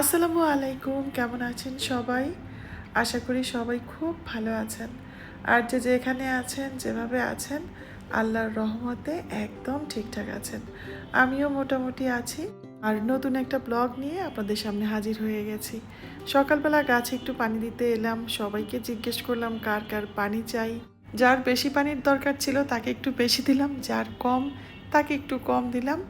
আসসালামু আলাইকুম, কেমন আছেন সবাই? আশা করি সবাই খুব ভালো আছেন। আর যে যেখানে আছেন, যেভাবে আছেন, আল্লাহর রহমতে একদম ঠিকঠাক আছেন। আমিও মোটামুটি আছি। আর নতুন একটা ব্লগ নিয়ে আপনাদের সামনে হাজির হয়ে গেছি। সকালবেলা গাছে একটু পানি দিতে এলাম। সবাইকে জিজ্ঞেস করলাম, কার কার পানি চাই? যার বেশি পানির দরকার ছিল, তাকে একটু বেশি দিলাম। যার কম, তাকে একটু কম দিলাম।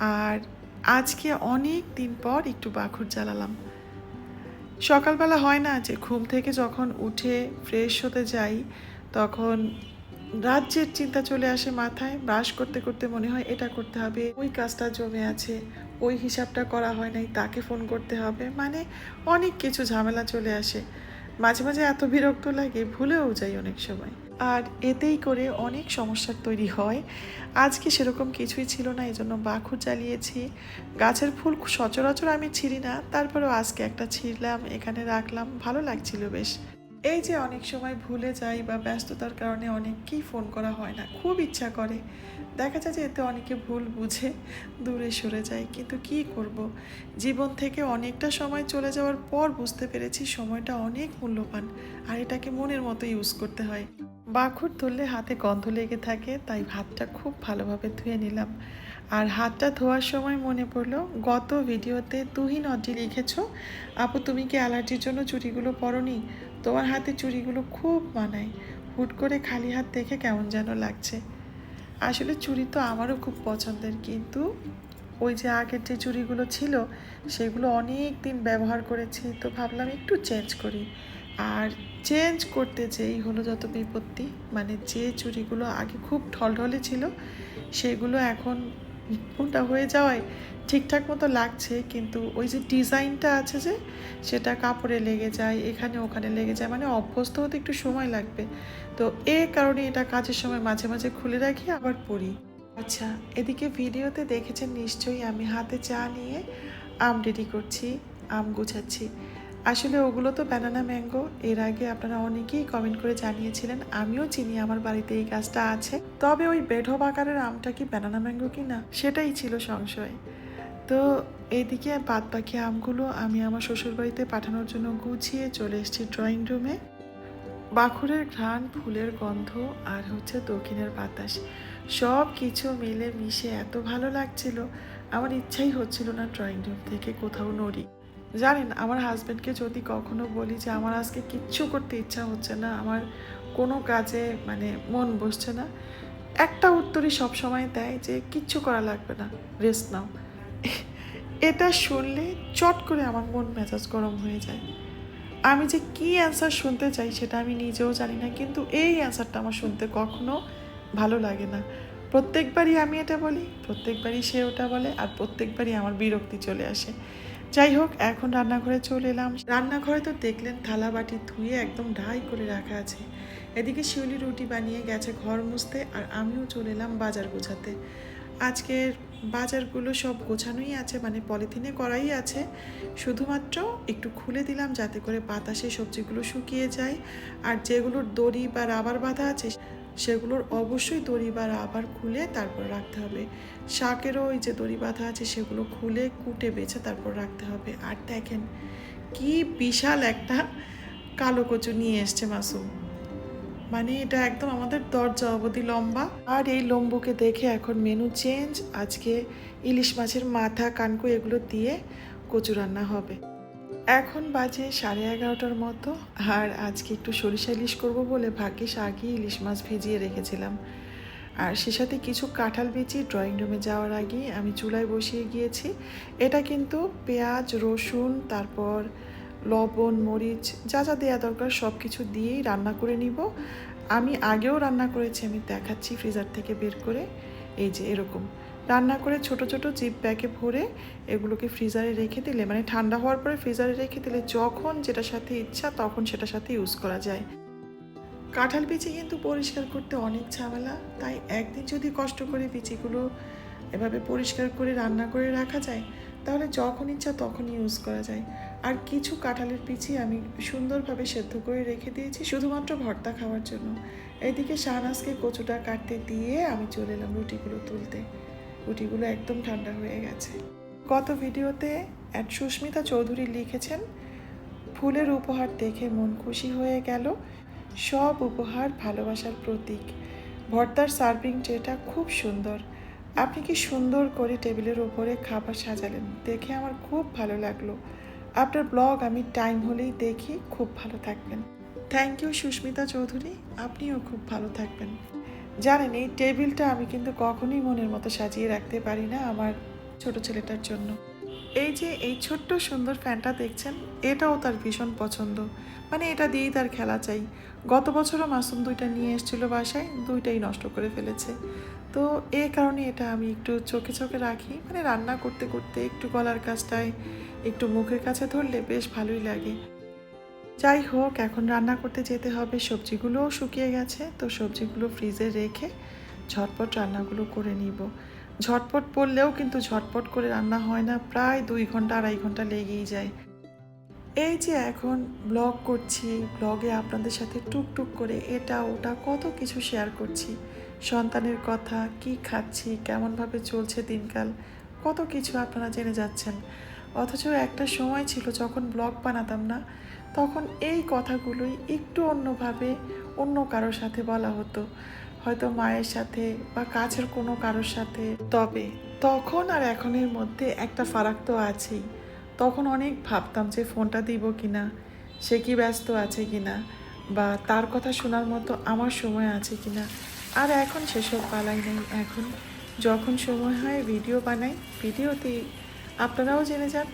আর আজকে অনেক দিন পর একটু বাখুর জ্বালালাম। সকালবেলা হয় না যে ঘুম থেকে যখন উঠে ফ্রেশ হতে যাই, তখন রাজ্যের চিন্তা চলে আসে মাথায়। ব্রাশ করতে করতে মনে হয় এটা করতে হবে, ওই কাজটা জমে আছে, ওই হিসাবটা করা হয় নাই, তাকে ফোন করতে হবে। মানে অনেক কিছু ঝামেলা চলে আসে। মাঝে মাঝে এত বিরক্ত লাগে, ভুলেও যাই অনেক সময়। আর এতেই করে অনেক সমস্যার তৈরি হয়। আজকে সেরকম কিছুই ছিল না এই জন্য বাখুর জ্বালিয়েছি। গাছের ফুল সচরাচর আমি ছিঁড়ি না, তারপরেও আজকে একটা ছিঁড়লাম, এখানে রাখলাম, ভালো লাগছিল বেশ। এই যে অনেক সময় ভুলে যাই বা ব্যস্ততার কারণে অনেককেই ফোন করা হয় না, খুব ইচ্ছা করে। দেখা যায় যে এতে অনেকে ভুল বুঝে, দূরে সরে যায়। কিন্তু কি করব? জীবন থেকে অনেকটা সময় চলে যাওয়ার পর বুঝতে পেরেছি সময়টা অনেক মূল্যবান, আর এটাকে মনের মতো ইউজ করতে হয়। বাখুর ধরলে হাতে গন্ধ লেগে থাকে, তাই হাতটা খুব ভালোভাবে ধুয়ে নিলাম। আর হাতটা ধোয়ার সময় মনে পড়ল, গত ভিডিওতে তুহিন অড্ডি লিখেছো, আপু, তুমি কি অ্যালার্জির জন্য চুড়িগুলো পরনি? তোমার হাতে চুড়িগুলো খুব মানায়। হুট করে খালি হাত দেখে কেমন যেন লাগছে। আসলে চুড়ি তো আমারও খুব পছন্দের, কিন্তু ওই যে আগের যে চুড়িগুলো ছিল, সেগুলো অনেক দিন ব্যবহার করেছি, তো ভাবলাম একটু চেঞ্জ করি। আর চেঞ্জ করতে যেই হলো যত বিপত্তি মানে যে চুরিগুলো আগে খুব ঢলঢলে ছিল, সেগুলো এখন মোটা হয়ে যাওয়ায় ঠিকঠাক মতো লাগছে, কিন্তু ওই যে ডিজাইনটা আছে যে, সেটা কাপড়ে লেগে যায়, এখানে ওখানে লেগে যায় মানে অভ্যস্ত হতে একটু সময় লাগবে। তো এ কারণে এটা কাজের সময় মাঝে মাঝে খুলে রাখি, আবার পরি। আচ্ছা এদিকে ভিডিওতে দেখেছেন নিশ্চয়ই আমি হাতে চা নিয়ে আম রেডি করছি, আম গুছাচ্ছি। আসলে ওগুলো তো ব্যানানা ম্যাঙ্গো এর আগে আপনারা অনেকেই কমেন্ট করে জানিয়েছিলেন, আমিও চিনি আমার বাড়িতে এই গাছটা আছে। তবে ওই বেঢব আকারের আমটা কি ব্যানানা ম্যাঙ্গো কি না, সেটাই ছিল সংশয়। তো এইদিকে বাদ বাকি আমগুলো আমি আমার শ্বশুরবাড়িতে পাঠানোর জন্য গুছিয়ে চলে এসেছি ড্রয়িং রুমে বাখুরের ঘ্রাণ ফুলের গন্ধ আর হচ্ছে দক্ষিণের বাতাস সব কিছু মিলে মিশে এত ভালো লাগছিল। আমার ইচ্ছাই হচ্ছিল না ড্রয়িং রুম থেকে কোথাও নড়ি। জানেন, আমার হাজব্যান্ডকে যদি কখনো বলি যে আমার আজকে কিচ্ছু করতে ইচ্ছা হচ্ছে না, আমার কোনো কাজে মানে মন বসছে না, একটা উত্তরই সব সময় দেয় যে কিচ্ছু করা লাগবে না রেস্ট নাও। এটা শুনলে চট করে আমার মন মেজাজ গরম হয়ে যায়। আমি যে কি অ্যান্সার শুনতে চাই সেটা আমি নিজেও জানি না, কিন্তু এই অ্যান্সারটা আমার শুনতে কখনো ভালো লাগে না। প্রত্যেকবারই আমি এটা বলি, প্রত্যেকবারই সে ওটা বলে, আর প্রত্যেকবারই আমার বিরক্তি চলে আসে। যাই হোক, এখন রান্নাঘরে চলে এলাম। রান্নাঘরে তো দেখলেন থালা বাটি ধুয়ে একদম ঢাই করে রাখা আছে। এদিকে শিউলি রুটি বানিয়ে গেছে ঘর মুছতে আর আমিও চলে এলাম বাজার গোছাতে। আজকের বাজারগুলো সব গোছানোই আছে মানে পলিথিনে করাই আছে। শুধুমাত্র একটু খুলে দিলাম যাতে করে বাতাসে সবজিগুলো শুকিয়ে যায়। আর যেগুলোর দড়ি বা রাবার বাঁধা আছে সেগুলোর অবশ্যই দড়ি বা রাবার খুলে তারপর রাখতে হবে। শাকেরও ওই যে দড়ি বাঁধা আছে, সেগুলো খুলে কুটে বেছে তারপর রাখতে হবে। আর দেখেন, কি বিশাল একটা কালো কচু নিয়ে এসছে মাসুম। মানে এটা একদম আমাদের দরজা অবধি লম্বা। আর এই লম্বুকে দেখে এখন মেনু চেঞ্জ। আজকে ইলিশ মাছের মাথা, কানকো, এগুলো দিয়ে কচু রান্না হবে। এখন বাজে সাড়ে এগারোটার মতো, আর আজকে একটু সরিষা ইলিশ করব বলে ভাগ্যিস আগেই ইলিশ মাছ ভিজিয়ে রেখেছিলাম। আর সে সাথে কিছু কাঁঠাল বিচি ড্রয়িং রুমে যাওয়ার আগেই আমি চুলায় বসিয়ে গিয়েছি। এটা কিন্তু পেঁয়াজ, রসুন, তারপর লবণ, মরিচ, যা যা দেওয়া দরকার সব কিছু দিয়েই রান্না করে নিব। আমি আগেও রান্না করেছি, আমি দেখাচ্ছি ফ্রিজার থেকে বের করে। এই যে এরকম। রান্না করে ছোট ছোট জিপ ব্যাগে ভরে এগুলোকে ফ্রিজারে রেখে দিলে মানে ঠান্ডা হওয়ার পরে ফ্রিজারে রেখে দিলে যখন যেটার সাথে ইচ্ছা তখন সেটার সাথে ইউজ করা যায়। কাঁঠাল বিচি কিন্তু পরিষ্কার করতে অনেক ঝামেলা, তাই একদিন যদি কষ্ট করে বিচিগুলো এভাবে পরিষ্কার করে রান্না করে রাখা যায়, তাহলে যখন ইচ্ছা তখন ইউজ করা যায়। আর কিছু কাঁঠালের পিচি আমি সুন্দরভাবে সেদ্ধ করে রেখে দিয়েছি, শুধুমাত্র ভর্তা খাওয়ার জন্য। এদিকে শাহনাজকে কচুটা কাটতে দিয়ে আমি চলে এলাম রুটিগুলো তুলতে। রুটিগুলো একদম ঠান্ডা হয়ে গেছে। গত ভিডিওতে এক সুস্মিতা চৌধুরী লিখেছেন, ফুলের উপহার দেখে মন খুশি হয়ে গেল। সব উপহার ভালোবাসার প্রতীক। ভর্তার সার্ভিং ট্রেটা খুব সুন্দর। আপনি কি সুন্দর করে টেবিলের ওপরে খাবার সাজালেন? দেখে আমার খুব ভালো লাগল। আপনার ব্লগ আমি টাইম হলেই দেখি। খুব ভালো থাকবেন। Thank you Susmita Chowdhury. আপনিও খুব ভালো থাকবেন। জানেন, এই টেবিলটা আমি কিন্তু কখনোই মনের মতো সাজিয়ে রাখতে পারি না আমার ছোট ছেলেটার জন্য। এই যে এই ছোট্ট সুন্দর ফ্যানটা দেখছেন, এটাও তার ভীষণ পছন্দ। মানে এটা দিয়েই তার খেলা চাই। গত বছরও মাসুম দুইটা নিয়ে এসেছিল বাসায়, দুইটাই নষ্ট করে ফেলেছে। তো এ কারণে এটা আমি একটু চোখে চোখে রাখি। মানে রান্না করতে করতে একটু গলার কাজটায়, একটু মুখের কাছে ধরলে বেশ ভালোই লাগে। যাই হোক, এখন রান্না করতে যেতে হবে। সবজিগুলোও শুকিয়ে গেছে, তো সবজিগুলো ফ্রিজে রেখে ঝটপট রান্নাগুলো করে নিব। ঝটপট পড়লেও কিন্তু ঝটপট করে রান্না হয় না, প্রায় দুই ঘণ্টা, আড়াই ঘণ্টা লেগেই যায়। এই যে এখন ব্লগ করছি, ব্লগে আপনাদের সাথে টুকটুক করে এটা, ওটা, কত কিছু শেয়ার করছি। সন্তানের কথা, কি খাচ্ছি, কেমনভাবে চলছে দিনকাল, কত কিছু আপনারা জেনে যাচ্ছেন। অথচ একটা সময় ছিল যখন ব্লগ বানাতাম না তখন এই কথাগুলোই একটু অন্যভাবে অন্য কারোর সাথে বলা হতো। হয়তো মায়ের সাথে বা কাছের কোনো কারোর সাথে। তবে তখন আর এখনের মধ্যে একটা ফারাক তো আছেই। তখন অনেক ভাবতাম যে ফোনটা দিব কি না সে কি ব্যস্ত আছে কি না বা তার কথা শোনার মতো আমার সময় আছে কি না আর এখন সেসব পালাই নেই। এখন যখন সময় হয়, ভিডিও বানাই, ভিডিওতেই। আপনারাও জেনে যান,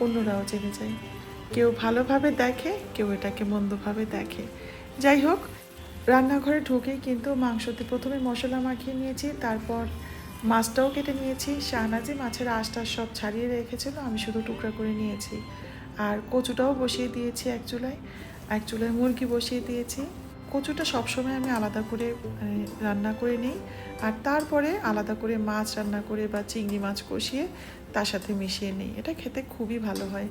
অন্যরাও জেনে যায়। কেউ ভালোভাবে দেখে কেউ এটাকে মন্দভাবে দেখে। যাই হোক রান্নাঘরে ঢুকেই কিন্তু মাংসতে প্রথমে মশলা মাখিয়ে নিয়েছি তারপর মাছটাও কেটে নিয়েছি। শাহনাজি মাছের আশটা সব ছাড়িয়ে রেখেছিল আমি শুধু টুকরা করে নিয়েছি। আর কচুটাও বসিয়ে দিয়েছি এক চুলায় এক চুলায় মুরগি বসিয়ে দিয়েছি। কচুটা সবসময় আমি আলাদা করে মানে, রান্না করে নিই। আর তারপরে আলাদা করে মাছ রান্না করে বা চিংড়ি মাছ কষিয়ে তার সাথে মিশিয়ে নিই। এটা খেতে খুবই ভালো হয়।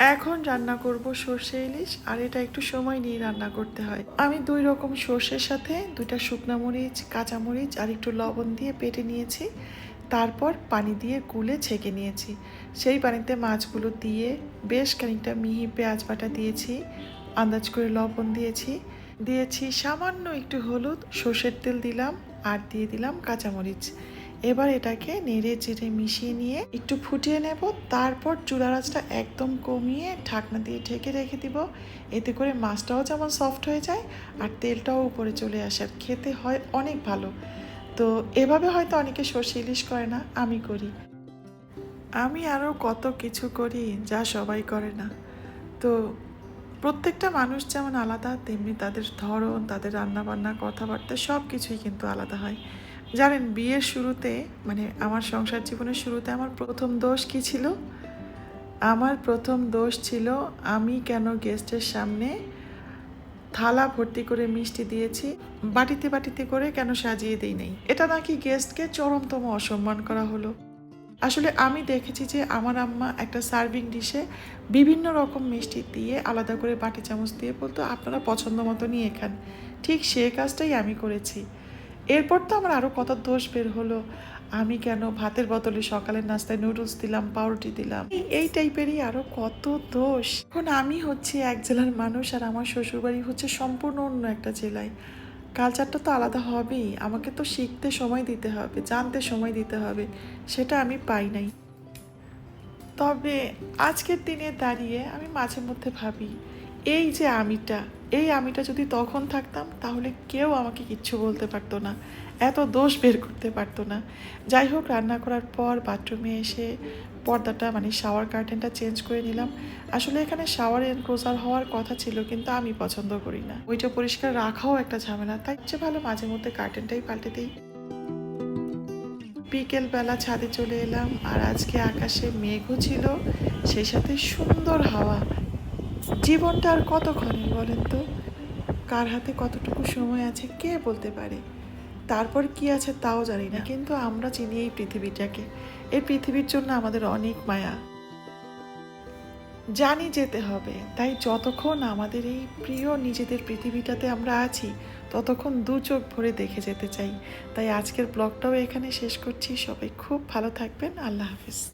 এখন রান্না করব সর্ষে ইলিশ, আর এটা একটু সময় নিয়ে রান্না করতে হয়। আমি দুই রকম সর্ষের সাথে দুইটা শুকনো মরিচ, কাঁচা মরিচ আর একটু লবণ দিয়ে পেটে নিয়েছি। তারপর পানি দিয়ে গুলে ছেঁকে নিয়েছি। সেই পানিতে মাছগুলো দিয়ে বেশ খানিকটা মিহি পেঁয়াজ বাটা দিয়েছি, আন্দাজ করে লবণ দিয়েছি। দিয়েছি সামান্য একটু হলুদ, সর্ষের তেল দিলাম আর দিয়ে দিলাম কাঁচামরিচ এবার এটাকে নেড়ে চেড়ে মিশিয়ে নিয়ে একটু ফুটিয়ে নেব। তারপর চুলা আঁচটা একদম কমিয়ে ঢাকনা দিয়ে ঢেকে রেখে দিব। এতে করে মাছটাও যেমন সফট হয়ে যায় আর তেলটাও উপরে চলে আসে আর খেতে হয় অনেক ভালো। তো এভাবে হয়তো অনেকে সর্ষে ইলিশ করে না, আমি করি। আমি আরও কত কিছু করি যা সবাই করে না। তো প্রত্যেকটা মানুষ যেমন আলাদা, তেমনি তাদের ধরন, তাদের রান্নাবান্না কথাবার্তা সব কিছুই কিন্তু আলাদা হয়। জানেন, বিয়ের শুরুতে মানে আমার সংসার জীবনের শুরুতে আমার প্রথম দোষ কি ছিল? আমার প্রথম দোষ ছিল আমি কেন গেস্টের সামনে থালা ভর্তি করে মিষ্টি দিয়েছি, বাটিতে বাটিতে করে কেন সাজিয়ে দিই নাই? এটা নাকি গেস্টকে চরমতম অসম্মান করা হলো। আসলে আমি দেখেছি যে আমার আম্মা একটা সার্ভিং ডিশে বিভিন্ন রকম মিষ্টি দিয়ে আলাদা করে বাটি চামচ দিয়ে বলতো, আপনারা পছন্দ মতো নিয়ে খান। ঠিক সে কাজটাই আমি করেছি। এরপর তো আমার আরও কত দোষ বের হলো। আমি কেন ভাতের বদলে সকালের নাস্তায় নুডলস দিলাম, পাউরুটি দিলাম? এই- টাইপেরই আরও কত দোষ। এখন আমি হচ্ছে এক জেলার মানুষ আর আমার শ্বশুরবাড়ি হচ্ছে সম্পূর্ণ অন্য একটা জেলায়। কালচারটা তো আলাদা হবেই। আমাকে তো শিখতে সময় দিতে হবে, জানতে সময় দিতে হবে, সেটা আমি পাই নাই। তবে আজকের দিনে দাঁড়িয়ে আমি মাঝে মধ্যে ভাবি এই যে আমিটা, এই আমিটা যদি তখন থাকতাম, তাহলে কেউ আমাকে কিচ্ছু বলতে পারতো না, এত দোষ বের করতে পারতো না। যাই হোক, রান্না করার পর বাথরুমে এসে পর্দাটা মানে শাওয়ার কার্টেনটা চেঞ্জ করে নিলাম। আসলে এখানে শাওয়ার এনক্লোজার হওয়ার কথা ছিল, কিন্তু আমি পছন্দ করি না। ওইটা পরিষ্কার রাখাও একটা ঝামেলা, তাই চেয়ে ভালো মাঝে মধ্যে কার্টেনটাই পাল্টে দিই। বিকেল বেলা ছাদে চলে এলাম, আর আজকে আকাশে মেঘও ছিল, সেই সাথে সুন্দর হাওয়া। জীবনটা আর কতক্ষণের বলেন তো? কার হাতে কতটুকু সময় আছে কে বলতে পারে? তারপর কি আছে তাও জানি না, কিন্তু আমরা চিনি এই পৃথিবীটাকে। এই পৃথিবীর জন্য আমাদের অনেক মায়া। জানি যেতে হবে, তাই যতক্ষণ আমাদের এই প্রিয় নিজেদের পৃথিবীটাতে আমরা আছি, ততক্ষণ দু চোখ ভরে দেখে যেতে চাই। তাই আজকের ব্লগটাও এখানে শেষ করছি। সবাই খুব ভালো থাকবেন। আল্লাহ হাফিজ।